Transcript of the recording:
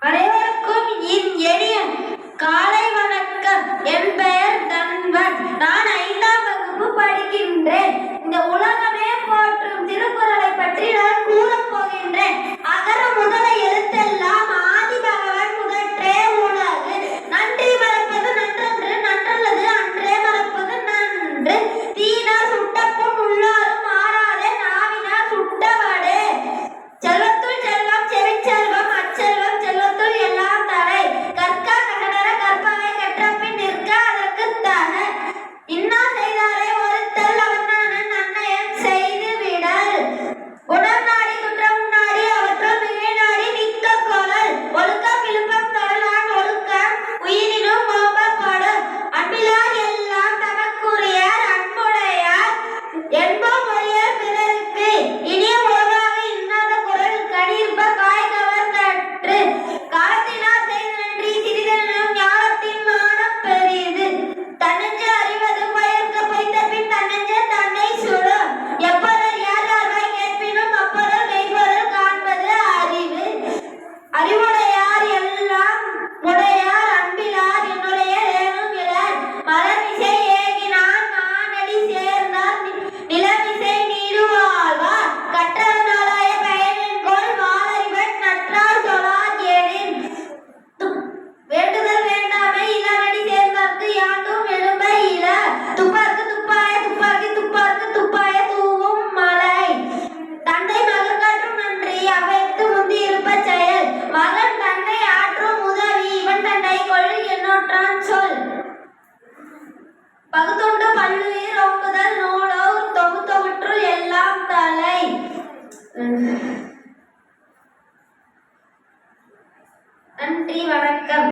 我々 பகுத்துண்டு பல்லுயிர் ஒப்புதல் நூலோர் தொகுத்தொற்று எல்லாம் தலை.